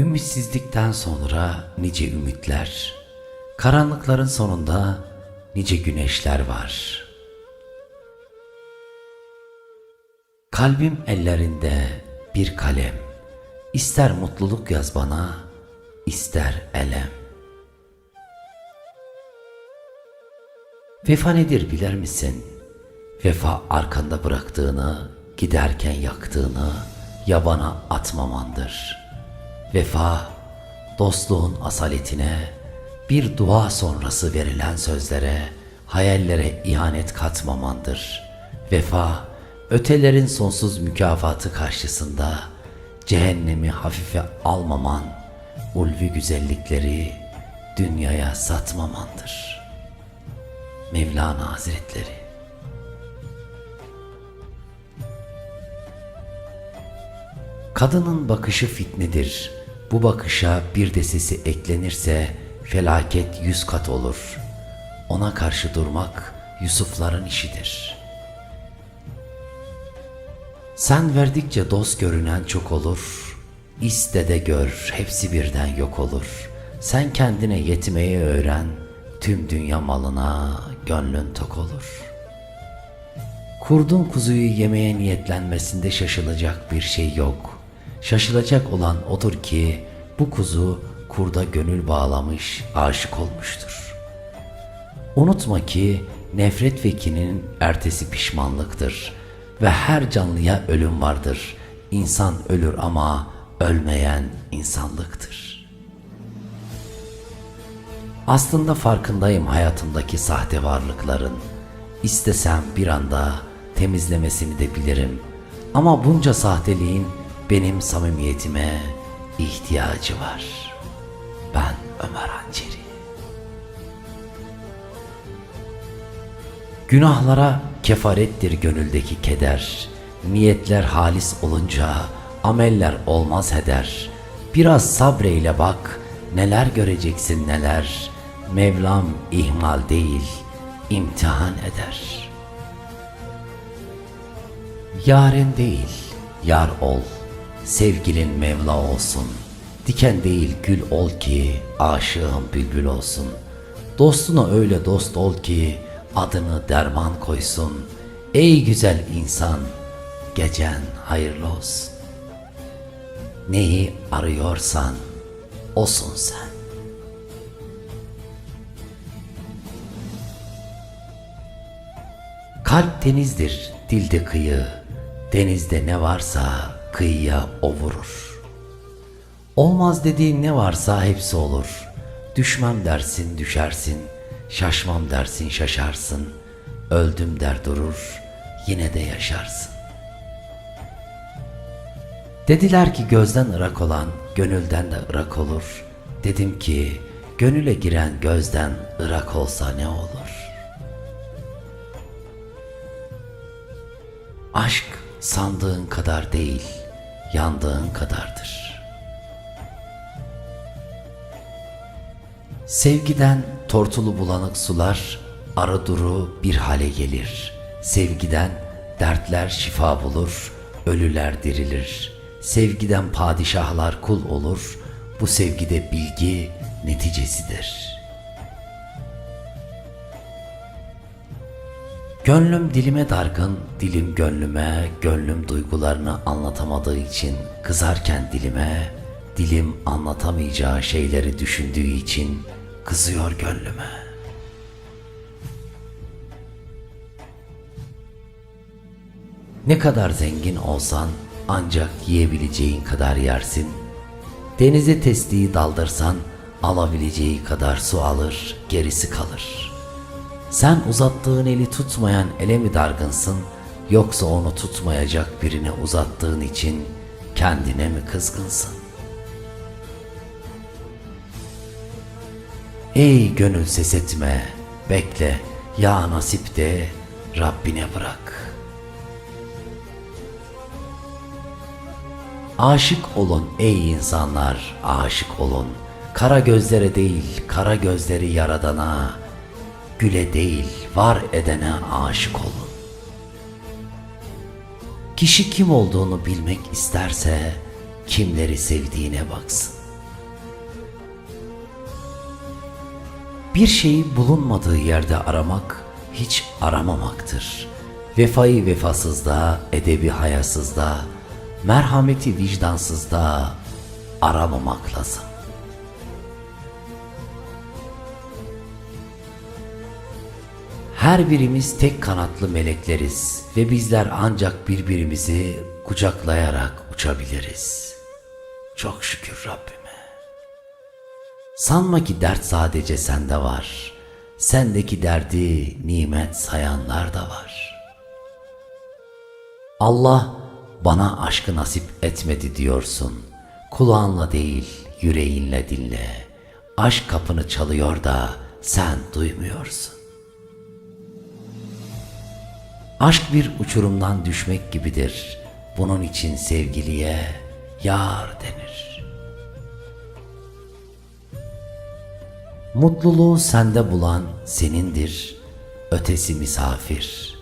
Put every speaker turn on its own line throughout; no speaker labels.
Ümitsizlikten sonra nice ümitler, karanlıkların sonunda nice güneşler var. Kalbim ellerinde bir kalem, ister mutluluk yaz bana, ister elem. Vefa nedir bilir misin? Vefa arkanda bıraktığını, giderken yaktığını yabana atmamandır. Vefa, dostluğun asaletine, bir dua sonrası verilen sözlere, hayallere ihanet katmamandır. Vefa, ötelerin sonsuz mükafatı karşısında cehennemi hafife almaman, ulvi güzellikleri dünyaya satmamandır. Mevlana Hazretleri Kadının bakışı fitnedir. Bu bakışa bir de sesi eklenirse felaket yüz kat olur. Ona karşı durmak Yusufların işidir. Sen verdikçe dost görünen çok olur. İste de gör hepsi birden yok olur. Sen kendine yetmeyi öğren. Tüm dünya malına gönlün tok olur. Kurdun kuzuyu yemeye niyetlenmesinde şaşılacak bir şey yok. Şaşılacak olan odur ki bu kuzu kurda gönül bağlamış, aşık olmuştur. Unutma ki nefret ve kinin ertesi pişmanlıktır ve her canlıya ölüm vardır. İnsan ölür ama ölmeyen insanlıktır. Aslında farkındayım hayatımdaki sahte varlıkların. İstesem bir anda temizlemesini de bilirim. Ama bunca sahteliğin benim samimiyetime ihtiyacı var. Ben Ömer Hançeri. Günahlara kefarettir gönüldeki keder. Niyetler halis olunca ameller olmaz heder. Biraz sabreyle bak, neler göreceksin neler. Mevlam ihmal değil, imtihan eder. Yaren değil, yar ol. Sevgilin Mevla olsun. Diken değil gül ol ki aşığım bülbül olsun. Dostuna öyle dost ol ki adını derman koysun. Ey güzel insan, gecen hayırlı olsun. Neyi arıyorsan olsun sen. Kalp denizdir, dilde kıyı. Denizde ne varsa kıyıya o vurur. Olmaz dediğin ne varsa hepsi olur. Düşmem dersin düşersin, şaşmam dersin şaşarsın. Öldüm der durur, yine de yaşarsın. Dediler ki gözden ırak olan gönülden de ırak olur. Dedim ki gönüle giren gözden ırak olsa ne olur? Aşk sandığın kadar değil, yandığın kadardır. Sevgiden tortulu bulanık sular ara duru bir hale gelir. Sevgiden dertler şifa bulur, ölüler dirilir. Sevgiden padişahlar kul olur. Bu sevgide bilgi neticesidir. Gönlüm dilime dargın, dilim gönlüme, gönlüm duygularını anlatamadığı için kızarken dilime, dilim anlatamayacağı şeyleri düşündüğü için kızıyor gönlüme. Ne kadar zengin olsan ancak yiyebileceğin kadar yersin. Denize testiyi daldırsan alabileceği kadar su alır, gerisi kalır. Sen uzattığın eli tutmayan ele mi dargınsın yoksa onu tutmayacak birine uzattığın için kendine mi kızgınsın? Ey gönül ses etme, bekle, ya nasip de Rabbine bırak. Aşık olun ey insanlar, aşık olun. Kara gözlere değil, kara gözleri yaradana, güle değil var edene aşık olun. Kişi kim olduğunu bilmek isterse kimleri sevdiğine baksın. Bir şeyi bulunmadığı yerde aramak hiç aramamaktır. Vefayı vefasızda, edebi hayasızda, merhameti vicdansızda aramamak lazım. Her birimiz tek kanatlı melekleriz ve bizler ancak birbirimizi kucaklayarak uçabiliriz. Çok şükür Rabbime. Sanma ki dert sadece sende var. Sendeki derdi nimet sayanlar da var. Allah bana aşkı nasip etmedi diyorsun. Kulağınla değil yüreğinle dinle. Aşk kapını çalıyor da sen duymuyorsun. Aşk bir uçurumdan düşmek gibidir. Bunun için sevgiliye yar denir. Mutluluğu sende bulan senindir, ötesi misafir.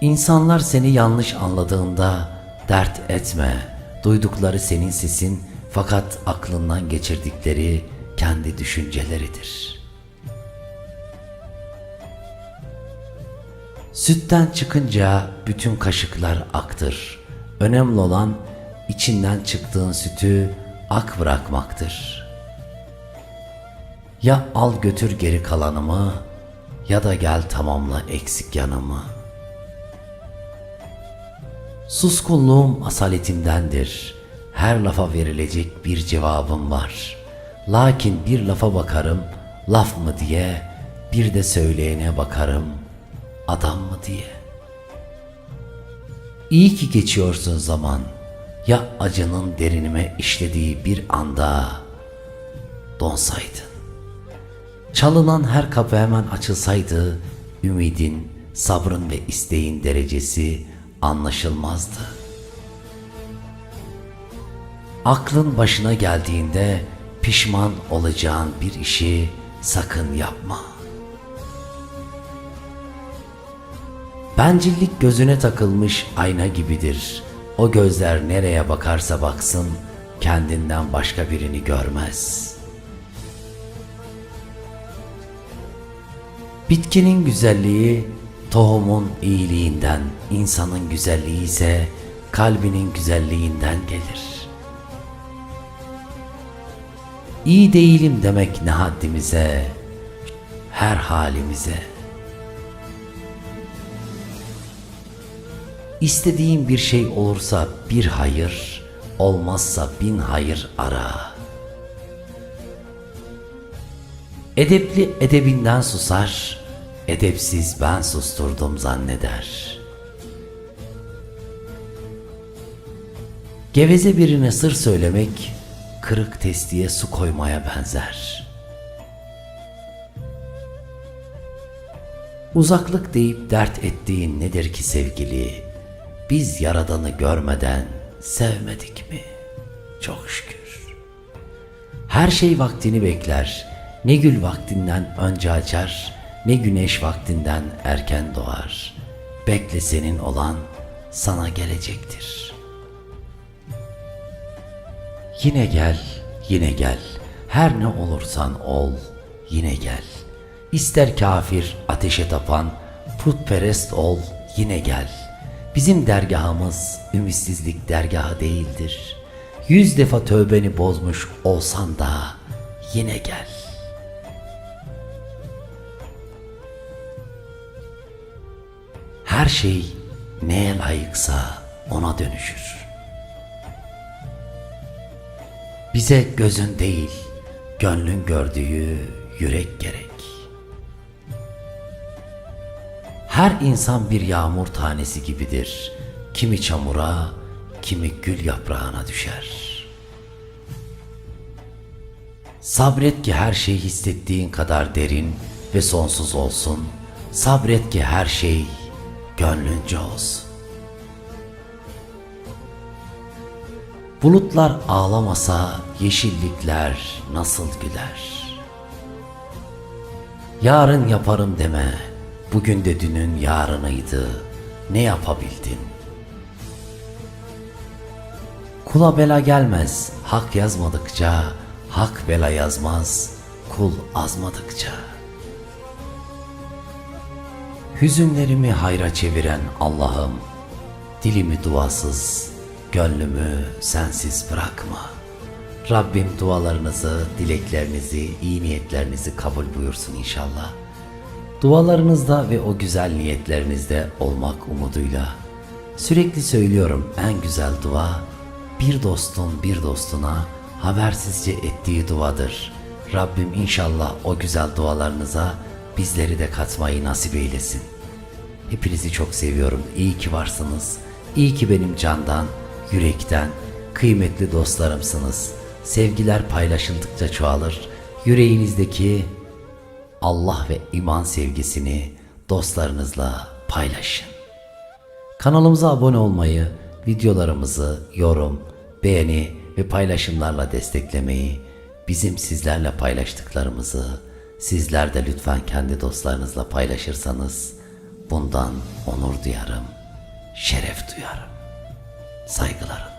İnsanlar seni yanlış anladığında dert etme. Duydukları senin sesin fakat aklından geçirdikleri kendi düşünceleridir.'' Sütten çıkınca bütün kaşıklar aktır. Önemli olan içinden çıktığın sütü ak bırakmaktır. Ya al götür geri kalanımı ya da gel tamamla eksik yanımı. Suskunluğum asaletimdendir. Her lafa verilecek bir cevabım var. Lakin bir lafa bakarım, laf mı diye, bir de söyleyene bakarım, adam mı diye. İyi ki geçiyorsun zaman. Ya acının derinime işlediği bir anda donsaydın. Çalınan her kapı hemen açılsaydı ümidin, sabrın ve isteğin derecesi anlaşılmazdı. Aklın başına geldiğinde pişman olacağın bir işi sakın yapma.'' Bencillik gözüne takılmış ayna gibidir. O gözler nereye bakarsa baksın kendinden başka birini görmez. Bitkinin güzelliği tohumun iyiliğinden, insanın güzelliği ise kalbinin güzelliğinden gelir. İyi değilim demek ne haddimize, her halimize.'' İstediğin bir şey olursa bir hayır, olmazsa bin hayır ara. Edepli edebinden susar, edepsiz ben susturdum zanneder. Geveze birine sır söylemek, kırık testiye su koymaya benzer. Uzaklık deyip dert ettiğin nedir ki sevgili? Biz Yaradan'ı görmeden sevmedik mi? Çok şükür. Her şey vaktini bekler. Ne gül vaktinden önce açar, ne güneş vaktinden erken doğar. Bekle senin olan sana gelecektir. Yine gel, yine gel. Her ne olursan ol, yine gel. İster kafir, ateşe tapan, putperest ol, yine gel.'' Bizim dergahımız ümitsizlik dergahı değildir. Yüz defa tövbeni bozmuş olsan da yine gel. Her şey neye layıksa ona dönüşür. Bize gözün değil, gönlün gördüğü yürek gerek. Her insan bir yağmur tanesi gibidir. Kimi çamura, kimi gül yaprağına düşer. Sabret ki her şey hissettiğin kadar derin ve sonsuz olsun. Sabret ki her şey gönlünce olsun. Bulutlar ağlamasa yeşillikler nasıl güler? Yarın yaparım deme, Bugün de dünün yarınıydı. Ne yapabildin? Kula bela gelmez. Hak yazmadıkça hak bela yazmaz. kul azmadıkça. Hüzünlerimi hayra çeviren Allah'ım, dilimi duasız, gönlümü sensiz bırakma. Rabbim dualarınızı, dileklerinizi, iyi niyetlerinizi kabul buyursun inşallah. Dualarınızda ve o güzel niyetlerinizde olmak umuduyla sürekli söylüyorum en güzel dua bir dostun bir dostuna habersizce ettiği duadır. Rabbim inşallah o güzel dualarınıza bizleri de katmayı nasip eylesin. Hepinizi çok seviyorum. İyi ki varsınız. İyi ki benim candan, yürekten, kıymetli dostlarımsınız. Sevgiler paylaşıldıkça çoğalır. Yüreğinizdeki Allah ve iman sevgisini dostlarınızla paylaşın. Kanalımıza abone olmayı, videolarımızı yorum, beğeni ve paylaşımlarla desteklemeyi, bizim sizlerle paylaştıklarımızı sizler de lütfen kendi dostlarınızla paylaşırsanız bundan onur duyarım, şeref duyarım. Saygılarım.